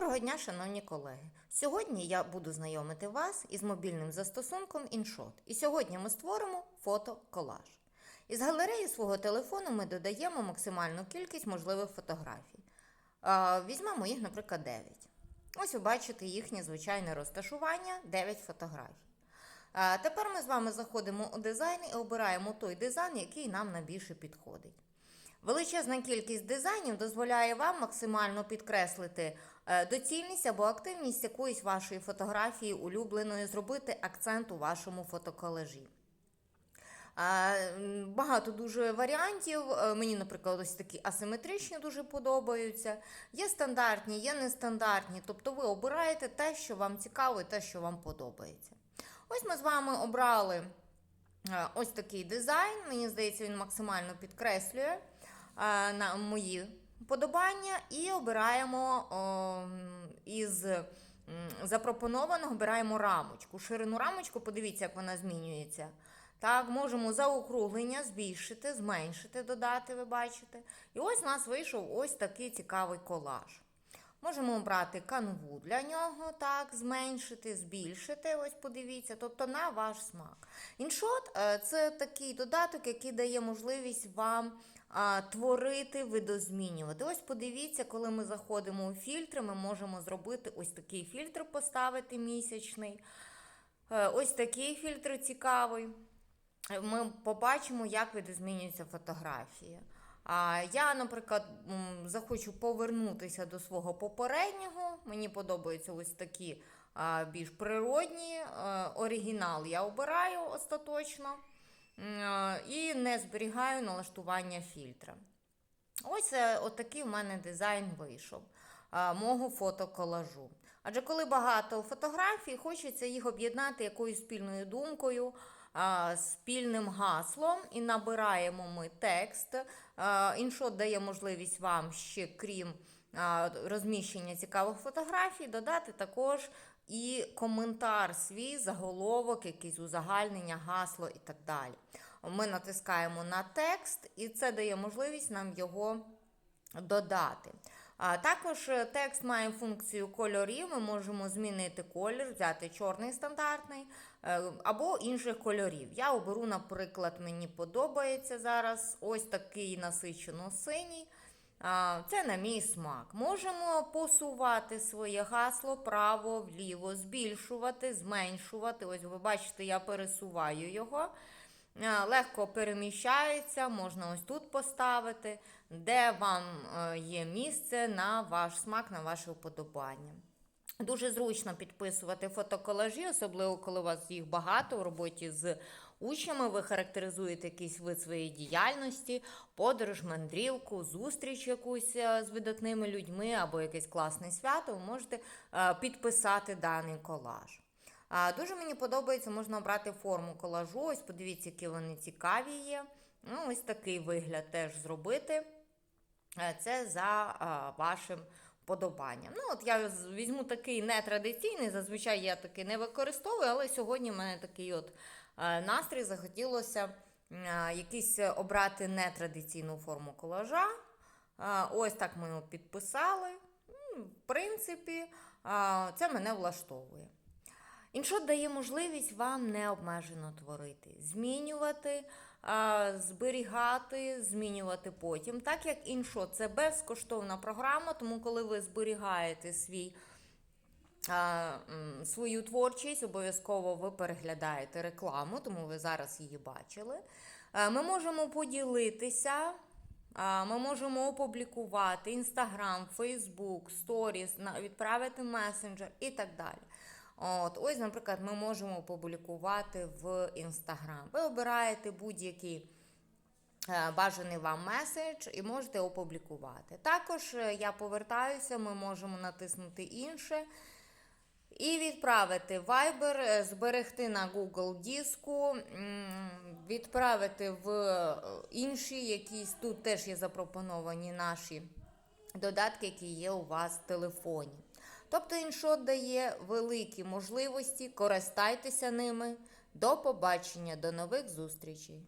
Доброго дня, шановні колеги! Сьогодні я буду знайомити вас із мобільним застосунком InShot. І сьогодні ми створимо фотоколаж. Із галереї свого телефону ми додаємо максимальну кількість можливих фотографій. Візьмемо їх, наприклад, 9. Ось ви бачите їхнє звичайне розташування 9 фотографій. Тепер ми з вами заходимо у дизайн і обираємо той дизайн, який нам найбільше підходить. Величезна кількість дизайнів дозволяє вам максимально підкреслити е, доцільність або активність якоїсь вашої фотографії улюбленої, зробити акцент у вашому м, Багато дуже варіантів. Е, Мені, наприклад, ось такі асиметричні дуже подобаються. Є стандартні, є нестандартні. Тобто ви обираєте те, що вам цікаво, і те, що вам подобається. Ось ми з вами обрали е, ось такий дизайн. Мені здається, він максимально підкреслює на мої вподобання. І обираємо із запропонованого обираємо рамочку. Ширину рамочку, подивіться, як вона змінюється. Так, можемо заокруглення збільшити, зменшити, додати, ви бачите. І ось у нас вийшов ось такий цікавий колаж. Можемо обрати канву для нього, так, зменшити, збільшити. Ось подивіться, тобто на ваш смак. Іншот це такий додаток, який дає можливість вам а, творити, видозмінювати. Ось подивіться, коли ми заходимо у фільтри, ми можемо зробити ось такий фільтр, поставити місячний. Е, Ось такий фільтр цікавий. Ми побачимо, як видозмінюються фотографії. А я, наприклад, захочу повернутися до свого попереднього. Мені подобаються ось такі більш природні. Е, Оригінал я обираю остаточно і не зберігаю налаштування фільтра. Ось е, отакий в мене дизайн вийшов мого фотоколажу. Адже коли багато фотографій, хочеться їх об'єднати якоюсь спільною думкою, спільним гаслом, і набираємо ми текст. А, Іншот дає можливість вам ще, крім розміщення цікавих фотографій, додати також і коментар свій, заголовок, якийсь узагальнення, гасло і так далі. Ми натискаємо на текст, і це дає можливість нам його додати. А також е, текст має функцію кольорів. Ми можемо змінити колір, взяти чорний стандартний е, або інших кольорів. Я оберу, наприклад, мені подобається зараз ось такий насичено синій. Це на мій смак. Можемо посувати своє гасло право, вліво, збільшувати, зменшувати. Ось ви бачите, я пересуваю його. Легко переміщається, можна ось тут поставити, де вам е, є місце на ваш смак, на ваше вподобання. Дуже зручно підписувати фотоколажі, особливо коли у вас їх багато в роботі з учнями. Ви характеризуєте якийсь вид своєї діяльності, подорож, мандрівку, зустріч якусь е, з видатними людьми або якесь класне свято. Ви можете е, підписати даний колаж. Дуже мені подобається, можна обрати форму колажу. Ось подивіться, які вони цікаві є. Ну, Ось такий вигляд теж зробити. Е, Це за вашим подобанням. Ну, от я візьму такий нетрадиційний, зазвичай я такий не використовую, але сьогодні в мене такий от е, настрій захотілося е, якийсь обрати нетрадиційну форму колажа. Е, Ось так ми його підписали. В принципі, це мене влаштовує. Іншот дає можливість вам необмежено творити, змінювати, зберігати, змінювати потім. Так як іншот це безкоштовна програма, тому коли ви зберігаєте свій. Свою творчість обов'язково ви переглядаєте рекламу, тому ви зараз її бачили. Е, Ми можемо поділитися, ми можемо опублікувати Інстаграм, Фейсбук, Сторіс, відправити месенджер і так далі. От, ось, наприклад, ми можемо опублікувати в Інстаграм. Ви обираєте будь-який е, бажаний вам меседж і можете опублікувати. Також е, я повертаюся, ми можемо натиснути інше. І відправити Viber, е, зберегти на Google диску, відправити в інші якісь, тут теж є запропоновані наші додатки, які є у вас в телефоні. Тобто іншот дає великі можливості, користайтеся ними. До побачення, до нових зустрічей.